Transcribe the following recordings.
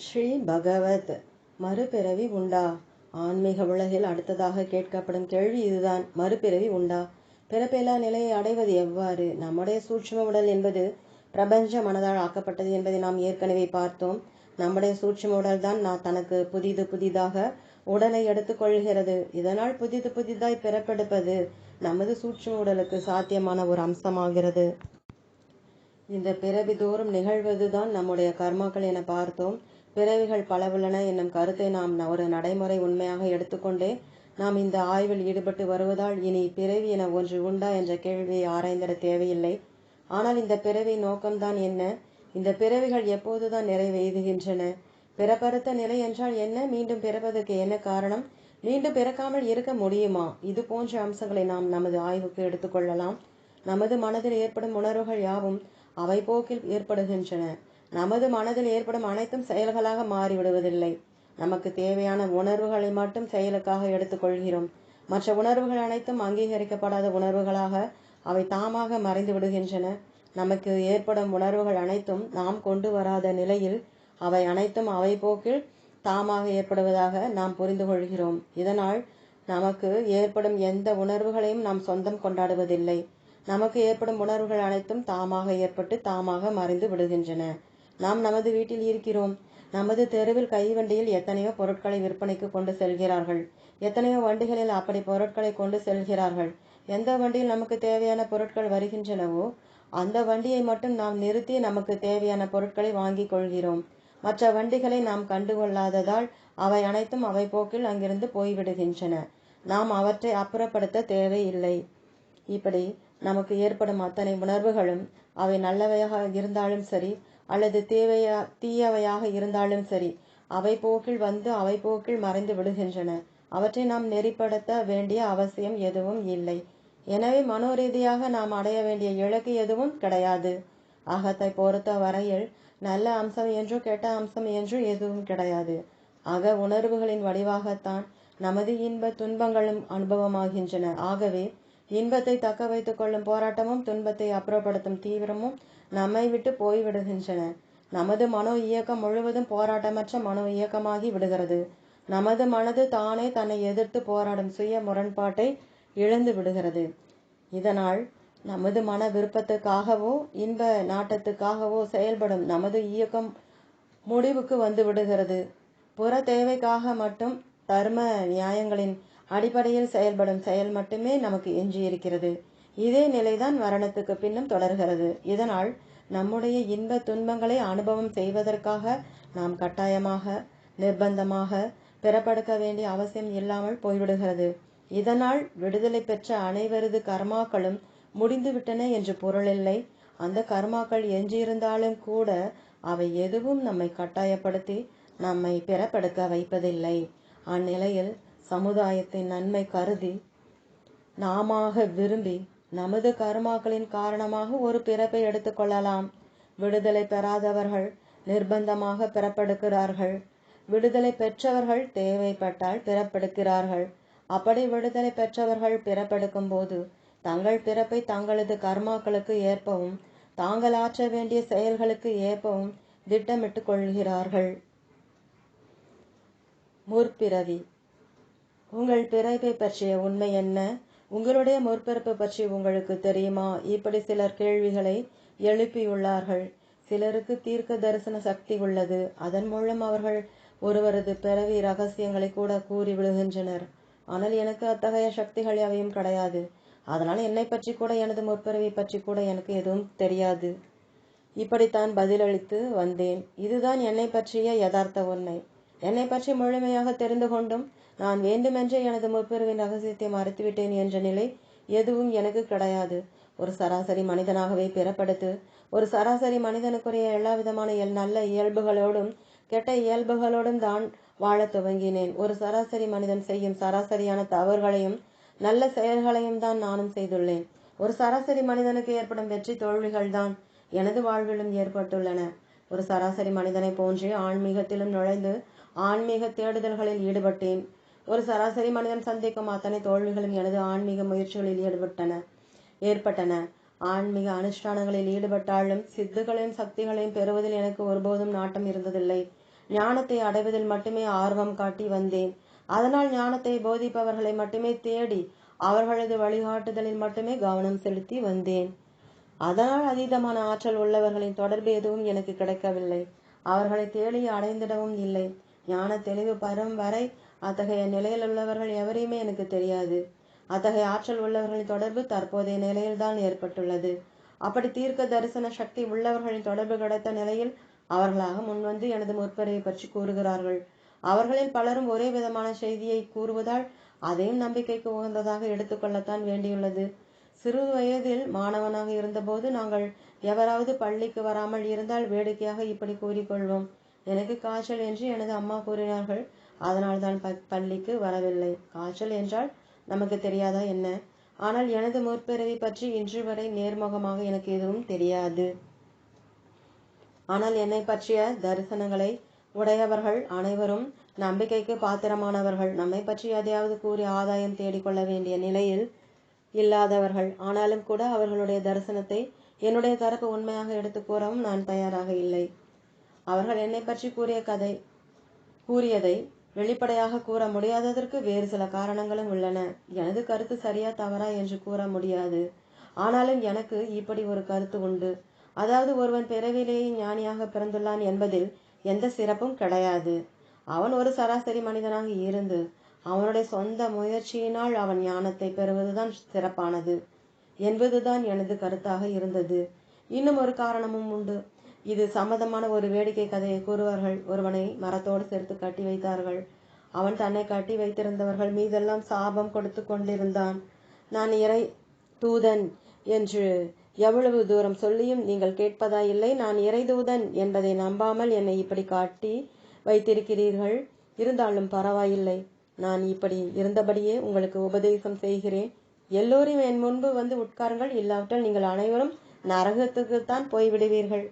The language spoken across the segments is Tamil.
ஸ்ரீ பகவத் மறுபிறவி உண்டா? ஆன்மீக உலகில் அடுத்ததாக கேட்கப்படும் கேள்வி இதுதான். மறுபிறவி உண்டா? பிறப்பில்லா நிலையை அடைவது எவ்வாறு? நம்முடைய சூட்சும உடல் என்பது பிரபஞ்ச மனதால் ஆக்கப்பட்டது என்பதை நாம் ஏற்கனவே பார்த்தோம். நம்முடைய சூட்சும உடல் தான் நான் தனக்கு புதிது புதிதாக உடலை எடுத்துக்கொள்கிறது இதனால் புதிது புதிதாய் பிறப்பெடுப்பது நமது சூட்சும உடலுக்கு சாத்தியமான ஒரு அம்சமாகிறது. இந்த பிறவி தோறும் நிகழ்வதுதான் நம்முடைய கர்மாக்கள் என பார்த்தோம். பிறவிகள் பல உள்ளன என்னும் கருத்தை நாம் ஒரு நடைமுறை உண்மையாக எடுத்துக்கொண்டே நாம் இந்த ஆய்வில் ஈடுபட்டு வருவதால் இனி பிறவி என ஒன்று உண்டா என்ற கேள்வியை ஆராய்ந்திட தேவையில்லை. ஆனால் இந்த பிறவி நோக்கம்தான் என்ன? இந்த பிறவிகள் எப்போதுதான் நிறைவேறுகின்றன பிறப்பறுத்த நிலை என்றால் என்ன? மீண்டும் பிறப்பதற்கு என்ன காரணம்? மீண்டும் பிறக்காமல் இருக்க முடியுமா? இது போன்ற அம்சங்களை நாம் நமது ஆய்வுக்கு எடுத்துக்கொள்ளலாம் நமது மனதில் ஏற்படும் உணர்வுகள் யாவும் அவை போக்கில் ஏற்படுகின்றன. நமது மனதில் ஏற்படும் அனைத்தும் செயல்களாக மாறிவிடுவதில்லை. நமக்கு தேவையான உணர்வுகளை மட்டும் செயலுக்காக எடுத்துக்கொள்கிறோம். மற்ற உணர்வுகள் அனைத்தும் அங்கீகரிக்கப்படாத உணர்வுகளாக அவை தாமாக மறைந்து விடுகின்றன நமக்கு ஏற்படும் உணர்வுகள் அனைத்தும் நாம் கொண்டு வராத நிலையில் அவை அனைத்தும் அவை போக்கில் தாமாக ஏற்படுவதாக நாம் புரிந்து கொள்கிறோம். இதனால் நமக்கு ஏற்படும் எந்த உணர்வுகளையும் நாம் சொந்தம் கொண்டாடுவதில்லை. நமக்கு ஏற்படும் உணர்வுகள் அனைத்தும் தாமாக ஏற்பட்டு தாமாக மறைந்து விடுகின்றன. நாம் நமது வீட்டில் இருக்கிறோம். நமது தெருவில் கைவண்டியில் எத்தனையோ பொருட்களை விற்பனைக்கு கொண்டு செல்கிறார்கள். எத்தனையோ வண்டிகளில் அப்படி பொருட்களை கொண்டு செல்கிறார்கள். எந்த வண்டியில் நமக்கு தேவையான பொருட்கள் வருகின்றனவோ அந்த வண்டியை மட்டும் நாம் நிறுத்தி நமக்கு தேவையான பொருட்களை வாங்கிக் கொள்கிறோம். மற்ற வண்டிகளை நாம் கண்டுகொள்ளாததால் அவை அனைத்தும் அவை போக்கில் அங்கிருந்து போய்விடுகின்றன. நாம் அவற்றை அப்புறப்படுத்த தேவையில்லை. இப்படி நமக்கு ஏற்படும் அத்தனை உணர்வுகளும் அவை நல்லவையாக இருந்தாலும் சரி அல்லது தேவையா தீயவையாக இருந்தாலும் சரி அவை போக்கில் வந்து அவை போக்கில் மறைந்து விடுகின்றன. அவற்றை நாம் நெறிப்படுத்த வேண்டிய அவசியம் எதுவும் இல்லை. எனவே மனோரீதியாக நாம் அடைய வேண்டிய இலக்கு எதுவும் கிடையாது. அகத்தை பொறுத்த வரையில் நல்ல அம்சம் என்றும் கெட்ட அம்சம் என்றும் எதுவும் கிடையாது. அக உணர்வுகளின் வடிவாகத்தான் நமது இன்ப துன்பங்களும் அனுபவமாகின்றன. ஆகவே இன்பத்தை தக்க வைத்துக் கொள்ளும் போராட்டமும் துன்பத்தை அப்புறப்படுத்தும் தீவிரமும் நம்மை விட்டு போய்விடுகின்றன நமது மனோ இயக்கம் முழுவதும் போராட்டமற்ற மனோ இயக்கமாகி விடுகிறது. நமது மனது தானே தன்னை எதிர்த்து போராடும் சுய முரண்பாட்டை இழந்து விடுகிறது. இதனால் நமது மன விருப்பத்துக்காகவோ இன்ப நாட்டத்துக்காகவோ செயல்படும் நமது இயக்கம் முடிவுக்கு வந்து விடுகிறது. புற தேவைக்காக மட்டும் தர்ம நியாயங்களின் அடிப்படையில் செயல்படும் செயல் மட்டுமே நமக்கு எஞ்சியிருக்கிறது. இதே நிலைதான் மரணத்துக்கு பின்னும் தொடர்கிறது. இதனால் நம்முடைய இன்ப துன்பங்களை அனுபவம் செய்வதற்காக நாம் கட்டாயமாக நிர்பந்தமாக பிறப்படுக்க வேண்டிய அவசியம் இல்லாமல் போய்விடுகிறது. இதனால் விடுதலை பெற்ற அனைவரது கர்மாக்களும் முடிந்துவிட்டன என்று பொருளில்லை. அந்த கர்மாக்கள் எஞ்சியிருந்தாலும் கூட அவை எதுவும் நம்மை கட்டாயப்படுத்தி நம்மை பிறப்படுக்க வைப்பதில்லை. அந்நிலையில் சமுதாயத்தின் நன்மை கருதி நாமாக விரும்பி நமது கர்மாக்களின் காரணமாக ஒரு பிறப்பை எடுத்துக்கொள்ளலாம் விடுதலை பெறாதவர்கள் நிர்பந்தமாக பிறப்பெடுக்கிறார்கள் விடுதலை பெற்றவர்கள் தேவைப்பட்டால் பிறப்பெடுக்கிறார்கள் அப்படி விடுதலை பெற்றவர்கள் பிறப்பெடுக்கும் போது தங்கள் பிறப்பை தங்களது கர்மாக்களுக்கு ஏற்பவும் தாங்கள் ஆற்ற வேண்டிய செயல்களுக்கு ஏற்பவும் திட்டமிட்டுக் கொள்கிறார்கள். முற்பிறவி. உங்கள் பிறப்பை பற்றிய உண்மை என்ன? உங்களுடைய முற்பிறப்பு பற்றி உங்களுக்கு தெரியுமா? இப்படி சிலர் கேள்விகளை எழுப்பியுள்ளார்கள். சிலருக்கு தீர்க்க தரிசன சக்தி உள்ளது. அதன் மூலம் அவர்கள் ஒருவரது பிறவி ரகசியங்களை கூட கூறி விடுகின்றனர். ஆனால் எனக்கு அத்தகைய சக்திகள் எவையும் கிடையாது. அதனால் என்னை பற்றி கூட எனது முற்பிறவி பற்றி கூட எனக்கு எதுவும் தெரியாது. இப்படித்தான் பதிலளித்து வந்தேன். இதுதான் என்னை பற்றிய யதார்த்த உண்மை. என்னை பற்றி முழுமையாக தெரிந்து கொண்டும் நான் வேண்டுமென்றே எனது முற்பிறவின் ரகசியத்தை மறுத்துவிட்டேன் என்ற நிலை எதுவும் எனக்கு கிடையாது. ஒரு சராசரி மனிதனாகவே பிறப்படுத்து ஒரு சராசரி மனிதனுக்குரிய எல்லா விதமான நல்ல இயல்புகளோடும் கெட்ட இயல்புகளோடும் தான் வாழத் துவங்கினேன். ஒரு சராசரி மனிதன் செய்யும் சராசரியான தவறுகளையும் நல்ல செயல்களையும் தான் நானும் செய்துள்ளேன். ஒரு சராசரி மனிதனுக்கு ஏற்படும் வெற்றி தோல்விகள் தான் எனது வாழ்விலும் ஏற்பட்டுள்ளன. ஒரு சராசரி மனிதனை போன்றே ஆன்மீகத்திலும் நுழைந்து ஆன்மீக தேடுதல்களில் ஈடுபட்டேன். ஒரு சராசரி மனிதன் சந்திக்கும் அத்தனை தோல்விகளும் எனது ஆன்மீக முயற்சிகளில் ஈடுபட்டன. ஏற்பட்டன. ஆன்மீக அனுஷ்டானங்களில் ஈடுபட்டாலும் சித்துகளையும் சக்திகளையும் பெறுவதில் எனக்கு ஒருபோதும் நாட்டம் இருந்ததில்லை. ஞானத்தை அடைவதில் மட்டுமே ஆர்வம் காட்டி வந்தேன். அதனால் ஞானத்தை போதிப்பவர்களை மட்டுமே தேடி அவர்களது வழிகாட்டுதலில் மட்டுமே கவனம் செலுத்தி வந்தேன். அதனால் அதீதமான ஆற்றல் உள்ளவர்களின் தொடர்பு எதுவும் எனக்கு கிடைக்கவில்லை. அவர்களை தேடி அடைந்திடவும் இல்லை. ஞான தெளிவு பெறும் வரை அத்தகைய நிலையில் உள்ளவர்கள் எவரையுமே எனக்கு தெரியாது. அத்தகைய ஆற்றல் உள்ளவர்களின் தொடர்பு தற்போதைய நிலையில்தான் ஏற்பட்டுள்ளது. அப்படி தீர்க்க தரிசன சக்தி உள்ளவர்களின் தொடர்பு கிடைத்த நிலையில் அவர்களாக முன்வந்து எனது முற்பரையை பற்றி கூறுகிறார்கள். அவர்களில் பலரும் ஒரே விதமான செய்தியை கூறுவதால் அதையும் நம்பிக்கைக்கு உகந்ததாக எடுத்துக்கொள்ளத்தான் வேண்டியுள்ளது. சிறு வயதில் மாணவனாக இருந்தபோது நாங்கள் எவராவது பள்ளிக்கு வராமல் இருந்தால் வேடிக்கையாக இப்படி கூறிக்கொள்வோம். எனக்கு காய்ச்சல் என்று எனது அம்மா கூறினார்கள். அதனால் தான் பள்ளிக்கு வரவில்லை. காய்ச்சல் என்றால் நமக்கு தெரியாதா என்ன? ஆனால் எனது முற்பிறவி பற்றி இன்று வரை நேர்முகமாக எனக்கு எதுவும் தெரியாது. ஆனால் என்னை பற்றிய தரிசனங்களை உடையவர்கள் அனைவரும் நம்பிக்கைக்கு பாத்திரமானவர்கள். நம்மை பற்றி எதையாவது கூறி ஆதாயம் தேடிக்கொள்ள வேண்டிய நிலையில் இல்லாதவர்கள். ஆனாலும் கூட அவர்களுடைய தரிசனத்தை என்னுடைய தரப்பு உண்மையாக எடுத்து கூறவும் நான் தயாராக இல்லை. அவர்கள் என்னை பற்றி கூறிய கதை கூறியதை வெளிப்படையாக கூற முடியாததற்கு வேறு சில காரணங்களும் உள்ளன. எனது கருத்து சரியா தவறா என்று கூற முடியாது. ஆனாலும் எனக்கு இப்படி ஒரு கருத்து உண்டு. அதாவது ஒருவன் பிறவிலேயே ஞானியாக பிறந்துள்ளான் என்பதில் எந்த சிறப்பும் கிடையாது. அவன் ஒரு சராசரி மனிதனாக இருந்து அவனுடைய சொந்த முயற்சியினால் அவன் ஞானத்தை பெறுவதுதான் சிறப்பானது என்பதுதான் எனது கருத்தாக இருந்தது. இன்னும் ஒரு காரணமும் உண்டு. இது சம்மதமான ஒரு வேடிக்கை கதையை கூறுவார்கள். ஒருவனை மரத்தோடு சேர்த்து கட்டி வைத்தார்கள். அவன் தன்னை கட்டி வைத்திருந்தவர்கள் மீதெல்லாம் சாபம் கொடுத்து கொண்டிருந்தான். நான் இறை தூதன் என்று எவ்வளவு தூரம் சொல்லியும் நீங்கள் கேட்பதா இல்லை. நான் இறைதூதன் என்பதை நம்பாமல் என்னை இப்படி காட்டி வைத்திருக்கிறீர்கள். இருந்தாலும் பரவாயில்லை. நான் இப்படி இருந்தபடியே உங்களுக்கு உபதேசம் செய்கிறேன். எல்லோரும் என் முன்பு வந்து உட்காருங்கள். இல்லாவிட்டால் நீங்கள் அனைவரும் நரகத்துக்குத்தான் போய்விடுவீர்கள்.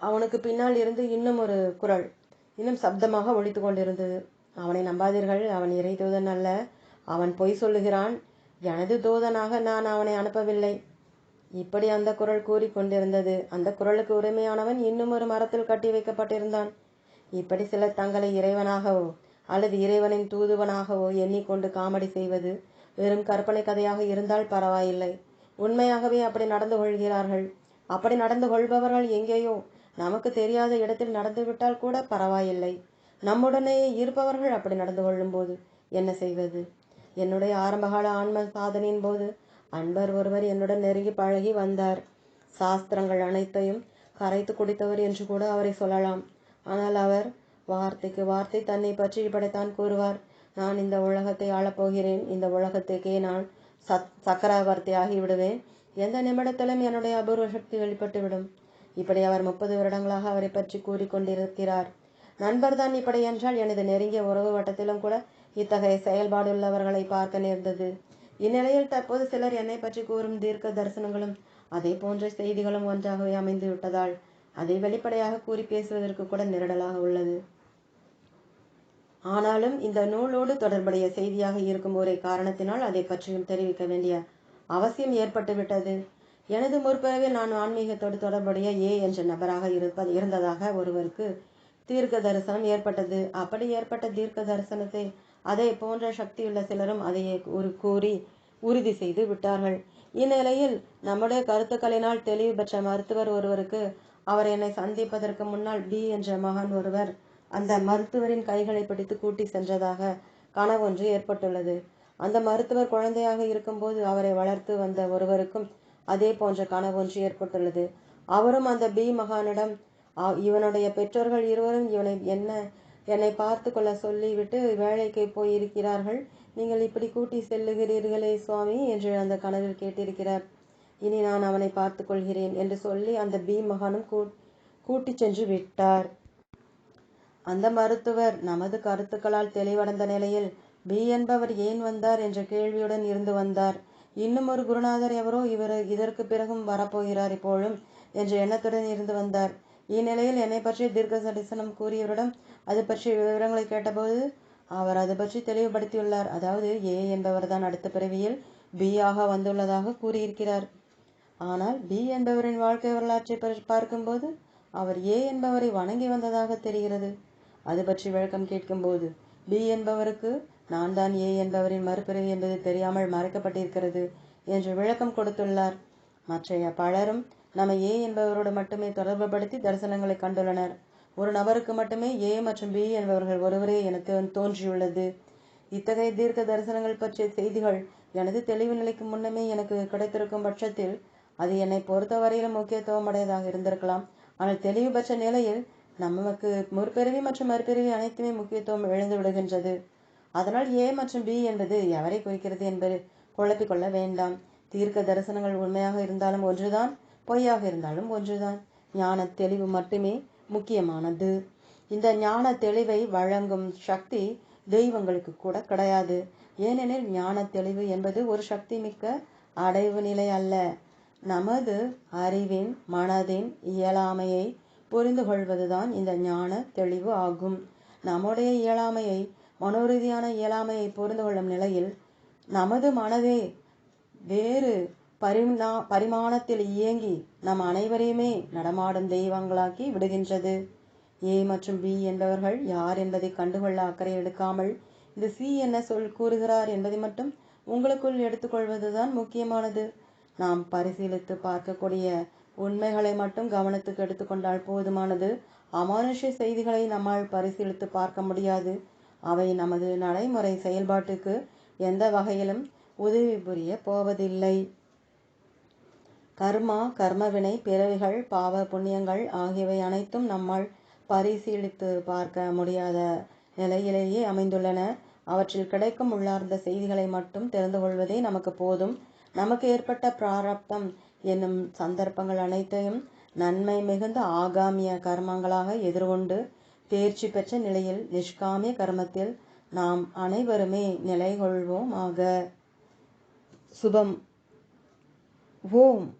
அவனுக்கு பின்னால் இருந்து இன்னும் ஒரு குரல் இன்னும் சப்தமாக ஒழித்து கொண்டிருந்தது. அவனை நம்பாதீர்கள் அவன் இறை தூதன் அல்ல அவன் பொய் சொல்லுகிறான். எனது தூதனாக நான் அவனை அனுப்பவில்லை. இப்படி அந்த குரல் கூறிக்கொண்டிருந்தது அந்த குரலுக்கு உரிமையானவன் இன்னும் ஒரு மரத்தில் கட்டி வைக்கப்பட்டிருந்தான். இப்படி சிலர் தங்களை இறைவனாகவோ அல்லது இறைவனின் தூதுவனாகவோ எண்ணிக்கொண்டு காமெடி செய்வது வெறும் கற்பனை கதையாக இருந்தால் பரவாயில்லை. உண்மையாகவே அப்படி நடந்து கொள்கிறார்கள். அப்படி நடந்து கொள்பவர்கள் எங்கேயோ நமக்கு தெரியாத இடத்தில் நடந்துவிட்டால் கூட பரவாயில்லை. நம்முடனேயே இருப்பவர்கள் அப்படி நடந்து கொள்ளும்போது என்ன செய்வது? என்னுடைய ஆரம்பகால ஆன்ம சாதனையின் போது அன்பர் ஒருவர் என்னுடன் நெருங்கி பழகி வந்தார். சாஸ்திரங்கள் அனைத்தையும் கரைத்து குடித்தவர் என்று கூட அவரை சொல்லலாம். ஆனால் அவர் வார்த்தைக்கு வார்த்தை தன்னை பற்றி இப்படித்தான் கூறுவார். நான் இந்த உலகத்தை ஆளப்போகிறேன். இந்த உலகத்துக்கே நான் சத் சக்கரவர்த்தி ஆகிவிடுவேன் எந்த நிமிடத்திலும் என்னுடைய அபூர்வ சக்தி வெளிப்பட்டுவிடும். இப்படி அவர் முப்பது வருடங்களாக அவரை பற்றி கூறிக்கொண்டிருக்கிறார். நண்பர் தான் இப்படி என்றால் எனது நெருங்கிய உறவு வட்டத்திலும் கூட இத்தகைய செயல்பாடுள்ளவர்களை பார்க்க நேர்ந்தது. இந்நிலையில் தற்போது சிலர் என்னை பற்றி கூறும் தீர்க்க தரிசனங்களும் அதே போன்ற செய்திகளும் ஒன்றாகவே அமைந்து விட்டதால் அதை வெளிப்படையாக கூறி பேசுவதற்கு கூட நெருடலாக உள்ளது. ஆனாலும் இந்த நூலோடு தொடர்புடைய செய்தியாக இருக்கும் ஒரே காரணத்தினால் அதை பற்றியும் தெரிவிக்க வேண்டிய அவசியம் ஏற்பட்டுவிட்டது. எனது முற்பிறவில் நான் ஆன்மீகத்தோடு தொடர்புடைய ஏ என்ற நபராக இருப்பது இருந்ததாக ஒருவருக்கு தீர்க்க தரிசனம் ஏற்பட்டது. அப்படி ஏற்பட்ட தீர்க்க தரிசனத்தை அதை போன்ற சக்தியுள்ள சிலரும் அதையே ஒரு கூறி உறுதி செய்து விட்டார்கள். இந்நிலையில் நம்முடைய கருத்துக்களினால் தெளிவு பெற்ற மருத்துவர் ஒருவருக்கு அவர் என்னை சந்திப்பதற்கு முன்னால் பி என்ற மகன் ஒருவர் அந்த மருத்துவரின் கைகளை பிடித்து கூட்டி சென்றதாக கனவொன்று ஏற்பட்டுள்ளது. அந்த மருத்துவர் குழந்தையாக இருக்கும்போது அவரை வளர்த்து வந்த ஒருவருக்கும் அதே போன்ற கனவொன்று ஏற்பட்டுள்ளது. அவரும் அந்த பி மகானிடம் இவனுடைய பெற்றோர்கள் இருவரும் இவனை என்ன என்னை பார்த்து கொள்ள சொல்லிவிட்டு வேலைக்கு போயிருக்கிறார்கள். நீங்கள் இப்படி கூட்டி செல்லுகிறீர்களே சுவாமி என்று அந்த கனவில் கேட்டிருக்கிறார். இனி நான் அவனை பார்த்து கொள்கிறேன் என்று சொல்லி அந்த பி மகானும் கூ சென்று விட்டார். அந்த மருத்துவர் நமது கருத்துக்களால் தெளிவடைந்த நிலையில் பி என்பவர் ஏன் வந்தார்? என்ற கேள்வியுடன் இருந்து வந்தார். இன்னும் ஒரு குருநாதர் எவரோ இவர் இதற்கு பிறகும் வரப்போகிறார் இப்போழும் என்ற எண்ணத்துடன் இருந்து வந்தார். இந்நிலையில் என்னை பற்றி தீர்க்க தரிசனம் கூறியவரிடம் அது பற்றிய விவரங்களை கேட்டபோது அவர் அது பற்றி தெளிவுபடுத்தியுள்ளார். அதாவது ஏ என்பவர் தான் அடுத்த பிறவியில் பி ஆக வந்துள்ளதாக கூறியிருக்கிறார். ஆனால் பி என்பவரின் வாழ்க்கை வரலாற்றை பற்றி பார்க்கும்போது அவர் ஏ என்பவரை வணங்கி வந்ததாக தெரிகிறது. அது பற்றி விளக்கம் கேட்கும்போது பி என்பவருக்கு நான் தான் ஏ என்பவரின் மறுபிறவி என்பது தெரியாமல் மறைக்கப்பட்டிருக்கிறது என்று விளக்கம் கொடுத்துள்ளார். மற்றைய பலரும் நம்ம ஏ என்பவரோடு மட்டுமே தொடர்புபடுத்தி தரிசனங்களை கண்டுள்ளனர். ஒரு நபருக்கு மட்டுமே ஏ மற்றும் பி என்பவர்கள் ஒருவரே எனக்கு தோன்றியுள்ளது. இத்தகைய தீர்க்க தரிசனங்கள் பற்றிய செய்திகள் எனது தெளிவு நிலைக்கு முன்னமே எனக்கு கிடைத்திருக்கும் பட்சத்தில் அது என்னை பொறுத்தவரையிலும் முக்கியத்துவம் அடையதாக இருந்திருக்கலாம். ஆனால் தெளிவு பெற்ற நிலையில் நமக்கு முற்பிறவி மற்றும் மறுபிறவி அனைத்துமே முக்கியத்துவம் இழந்து விடுகின்றது. அதனால் ஏ மற்றும் பி என்பது எவரை குறிக்கிறது என்பது குழப்பிக் கொள்ள வேண்டாம். தீர்க்க தரிசனங்கள் உண்மையாக இருந்தாலும் ஒன்றுதான் பொய்யாக இருந்தாலும் ஒன்றுதான். ஞான தெளிவு மட்டுமே முக்கியமானது. இந்த ஞான தெளிவை வழங்கும் சக்தி தெய்வங்களுக்கு கூட கிடையாது. ஏனெனில் ஞான தெளிவு என்பது ஒரு சக்தி மிக்க அடைவு நிலை அல்ல. நமது அறிவின் மனதின் இயலாமையை புரிந்து கொள்வதுதான் இந்த ஞான தெளிவு ஆகும். நம்முடைய இயலாமையை மனோரீதியான இயலாமையை புரிந்து கொள்ளும் நிலையில் நமது மனதே வேறு பரிணா பரிமாணத்தில் இயங்கி நம் அனைவரையுமே நடமாடும் தெய்வங்களாக்கி விடுகின்றது. ஏ மற்றும் பி என்பவர்கள் யார் என்பதை கண்டுகொள்ள அக்கறை எடுக்காமல் இந்த சி என்ன சொல் கூறுகிறார் என்பதை மட்டும் உங்களுக்குள் எடுத்துக்கொள்வதுதான் முக்கியமானது. நாம் பரிசீலித்து பார்க்கக்கூடிய உண்மைகளை மட்டும் கவனத்துக்கு எடுத்துக்கொண்டால் போதுமானது. அமானுஷ செய்திகளை நம்மால் பரிசீலித்து பார்க்க முடியாது. அவை நமது நடைமுறை செயல்பாட்டுக்கு எந்த வகையிலும் உதவி புரிய போவதில்லை. கர்மா கர்மவினை பிறவிகள் பாவ புண்ணியங்கள் ஆகியவை அனைத்தும் நம்மால் பரிசீலித்து பார்க்க முடியாத நிலையிலேயே அமைந்துள்ளன. அவற்றில் கிடைக்கும் உள்ளார்ந்த செய்திகளை மட்டும் தெரிந்து கொள்வதே நமக்கு போதும். நமக்கு ஏற்பட்ட பிராரப்தம் என்னும் சந்தர்ப்பங்கள் அனைத்தையும் நன்மை மிகுந்த ஆகாமிய கர்மங்களாக எதிர்கொண்டு தேர்ச்சி பெற்ற நிலையில் நிஷ்காமிய கர்மத்தில் நாம் அனைவருமே நிலை கொள்வோமாக சுபம். ஓம்.